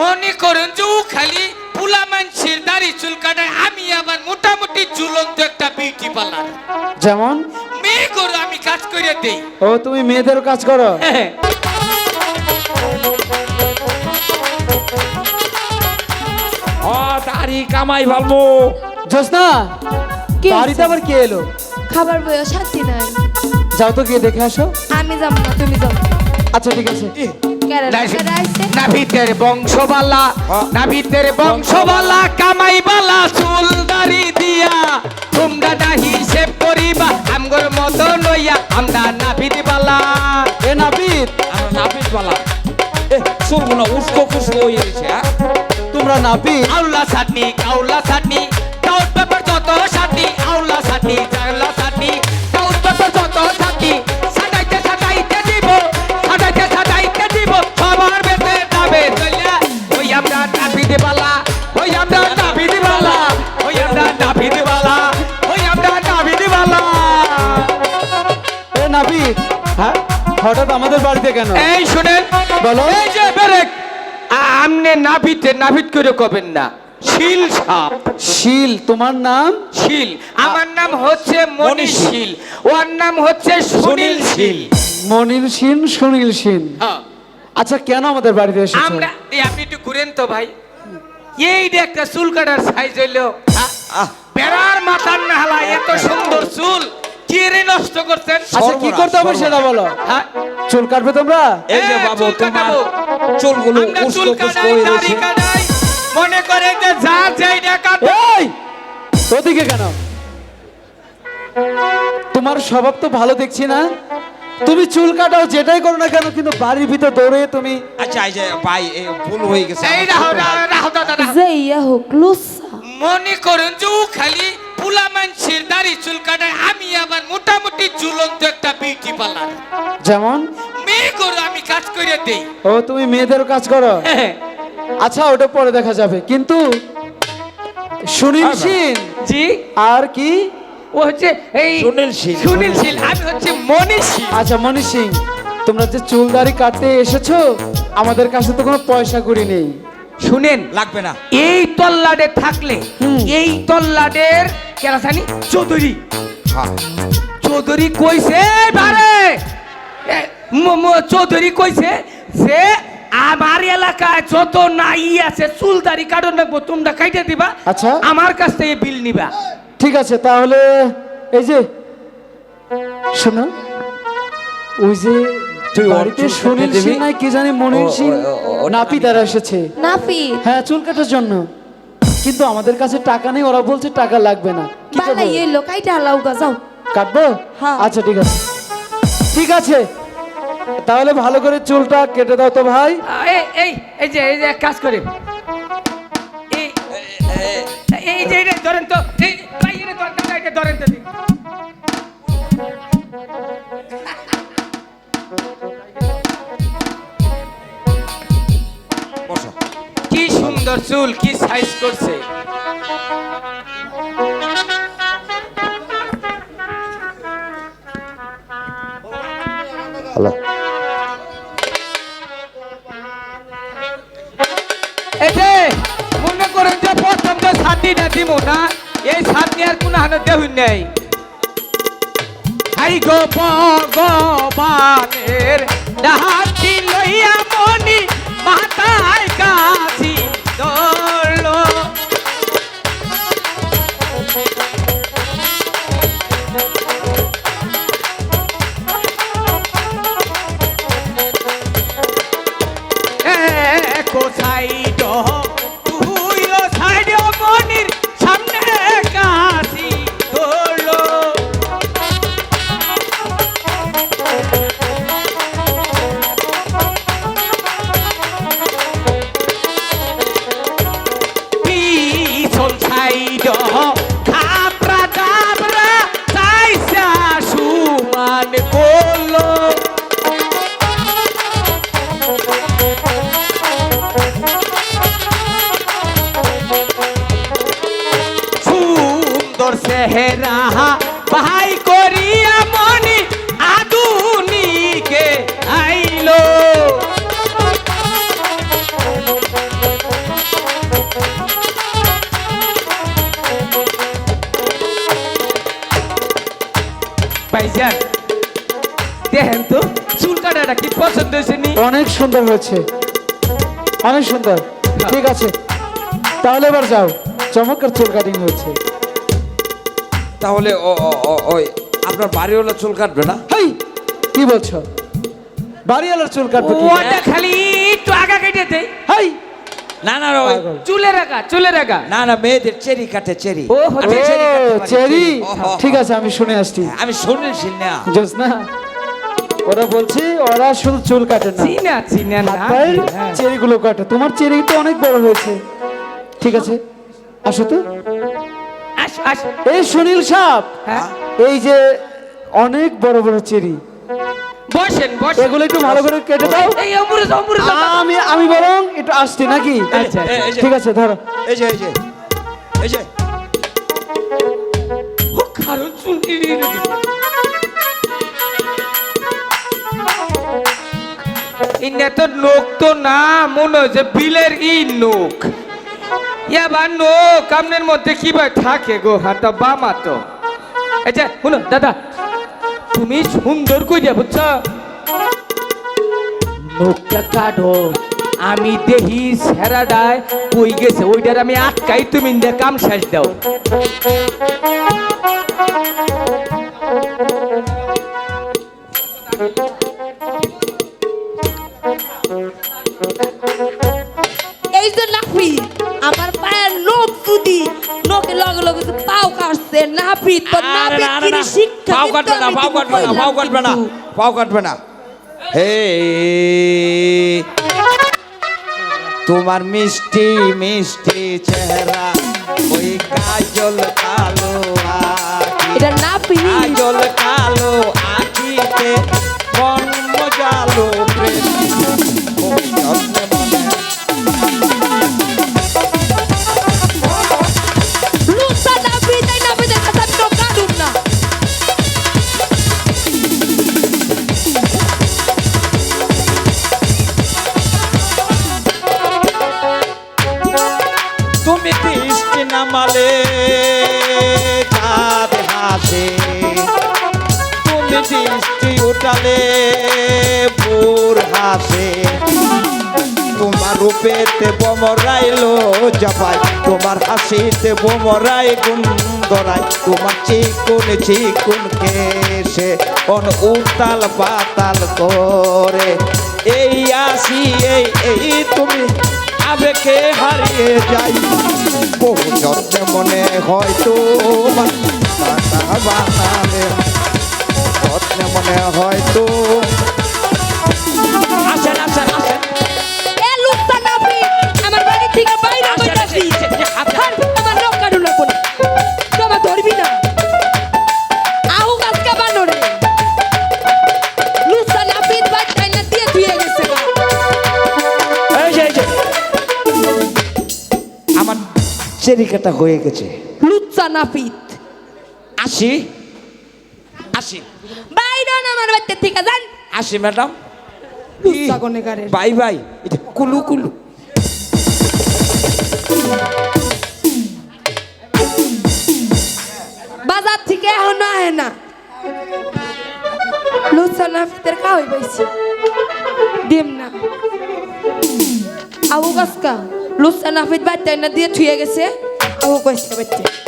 মনে করেন যে ও খালি পুলা মানুষের দাড়ি চুল কাটায় আমি আবার মোটামুটি ঝুলন্ত একটা বিউটি পার্লার যেমন? মেয়ে করো আমি কাজ করে দেই। ও তুমি মেয়েদের কাজ করো? ও দাড়ি কামাই ভালবো জোসনা কে বাড়িতে আবার কে এলো? খাবার বইও শান্তি নাই যাও তো গিয়ে দেখে আসো। আমি যাব না তুমি যাও। আচ্ছা ঠিক আছে। নাভিতের বংশবালা নাভিতের বংশবালা কামাইবালা চুল দাড়ি দিয়া। তোমরা না হিসেব করিবা আমগর মতো লইয়া আমরা নাভিত বালা এ নাপিত আমরা নাপিত বালা এ চুলগুলো উস্কো হয়ে গেছে হ্যাঁ? তোমরা নাপিত আউলা চাটনি কাউলা চাটনি কাউট পেপার যত চাটনি আউলা চাটনি নাপিত হ্যাঁ? হঠাৎ আমাদের বাড়িতে কেন? এই শুনেন বলো। এই যে বেরেক। আমনে নাভিতে নাভিত করে কবেন না। শিল সাপ। শিল তোমার নাম? শীল। আমার নাম হচ্ছে মনীষ শীল। ওর নাম হচ্ছে সুনীল শীল। মনিল সিন সুনীল সিন হ্যাঁ, আচ্ছা কেন আমাদের বাড়িতে এসেছ? আমরা এই আপনি একটু ঘুরেন তো ভাই। এই যে একটা চুল কাটার সাইজ হইল? বেড়ার মাথার নাহলা এত সুন্দর চুল। নষ্ট করছেন আচ্ছা কি করতে হবে সেটা বলো? হ্যাঁ? চুল কাটবে তোমরা? এই যে বাবু তোমার চুলগুলো উস্কো হয়ে মনে করে যে যা যেইটা কাটে এই ওদিকে কেন? তোমার স্বভাব তো ভালো দেখছি না। তুমি চুল কাটাও যেটাই করো না কেন কিন্তু বাড়ির ভিতর দৌড়ে তুমি আচ্ছা এই যে ভাই এ ভুল হয়ে গেছে এই রাহো রাহো রাহো দাদা। যাইয়া হোক ক্লোসা মনে করুন যে খালি পুলা মানুষের দাড়ি চুল কাটায় আমি আবার মোটামুটি ঝুলন্ত একটা বিউটি পার্লার যেমন? মেয়ে করো আমি কাজ করে দেই। ও তুমি মেয়েদের কাজ করো? আচ্ছা ওটা পরে দেখা যাবে। কিন্তু সুনীল সিন? জি। আর কি? ও হচ্ছে এই সুনীল শীল, সুনীল শীল আমি হচ্ছে মনীষ শীল। আচ্ছা সিং তোমরা যে চুল দাড়ি কাটতে এসেছ আমাদের কাছে তো কোনো পয়সা করি নেই। শুনেন লাগবে না। এই তল্লাডে থাকলে এই তল্লাডের কেনা জানি? চৌধুরী। হ্যাঁ। চৌধুরী কইছে বারে চৌধুরী কইছে যে আমার এলাকায় যত নাই আছে চুল দাড়ি কাটন রাখব তোমরা কাইটে দিবা। আচ্ছা। আমার কাছ থেকে বিল নিবা। ঠিক আছে তাহলে এই যে শোনো ওই যে বাড়িতে সুনীল? সিং নাই কি জানি মনির ও, সিং নাপি তারা এসেছে। নাফি হ্যাঁ চুল কাটার জন্য। কিন্তু আমাদের কাছে টাকা নেই ওরা বলছে টাকা লাগবে না। বালা লোকাইটা যাও। কাটবো? হ্যাঁ। আচ্ছা ঠিক আছে। ঠিক আছে। তাহলে ভালো করে চুলটা কেটে দাও তো ভাই। এই এই এই যে এই যে এক কাজ করে। এই এই যে এটা ধরেন তো এই ভাই এটা ধরেন এটা ধরেন তো। সুন্দর চুল কি সাইজ করছে? এতে মনে করেন যে প্রথম যে ছাতিটা দিব না এই ছাতি আর কোনো হানে দেহুন নেই। হাই গো ভগবানের ডাহাতি লইয়া মনি মাথায় কাছি হেরাহা ভাই করিয়া মনে আধুনিকে আইল। ভাইজান দেখেন তো চুল কাটাটা কি পছন্দ হয়েছে অনেক সুন্দর হয়েছে। অনেক সুন্দর। হ্যাঁ। ঠিক আছে। তাহলে এবার যাও। চমৎকার চুল কাটিং হয়েছে। তাহলে ও- ও- ও- ওই আপনার বাড়িওয়ালা চুল কাটবে না? হেই কি বলছো? বাড়িওয়ালার চুল কাটবে কি? ওটা খালি একটু আগা কেটে দে। হেই! না না ওই। চুলে রাখা চুলে রাখা না না মেয়েদের চেরি কাটে চেরি। ও, আমি চেরি। ঠিক আছে আমি শুনে আসছি। আমি শুনেছি না। জোস না ওরা বলছি ওরা শুধু চুল কাটে না। চিনা চিনা না। হ্যাঁ। চেরিগুলো কাটে। তোমার চেরি তো অনেক বড় হয়েছে। ঠিক আছে আসো তো। এই সুনীল সাপ হ্যাঁ। এই যে অনেক বড় বড় চেরি। বসেন বসেন। এগুলো একটু ভালো করে কেটে দাও। এই অমৃত অমৃত আমি আমি বরং একটু আসছি নাকি? আচ্ছা, যে- ঠিক আছে ধরো। এই যে এই যে এই যে। ও কারণ তো নোক তো না মনে হচ্ছে বিলের ই নোক এবার নোক আপনার মধ্যে কি ভাই থাকে গো? হাতা বামা তো। আচ্ছা শুনো, দাদা, তুমি সুন্দর কইরা বুঝছ? নোকটা কাটো, আমি দেহি সেরাডায় কই গেছে? ওইটার আমি আটকাই তুমি কাম শেষ দাও। নাফি তো আরে নাফি না, কি না, না। শিক্ষা পাও কাটবে না পাও কাটবে না পাও কাটবে না পাও কাটবে না হে তোমার মিষ্টি মিষ্টি চেহারা ওই কাজল কালো এটা কাজল কালো আখিতে নামালে চাঁদ হাসে তুমি বৃষ্টি উঠালে ভোর হাসে তোমার রূপেতে বমরাইলো জাপাই তোমার হাসিতে বমরাই গুন্দরাই তোমার চিকুন চিকুন কেসে অন উতাল পাতাল করে। এই আসি, এই এই তুমি আবেকে হারিয়ে যাই। যত্নে মনে হয়তো বানালে যত্নে মনে হয়তো আসেন চেরিকাটা হয়ে গেছে। লুচ্চা নাপিত আসি। আসি। বাইরে না আমার বাড়িতে থেকে যান। আসি ম্যাডাম। লুচ্চা গনেগারের বাই বাই। এটা কুলু কুলু। বাজার থেকে এখন আহে না। লুচ্চা নাপিতের খাওয়াই পাইছি। ডিম না। আবু গাছকা লুচ্চা নাপিত বাচ্চা না দিয়ে থুয়ে গেছে। আবু কইছে বাচ্চা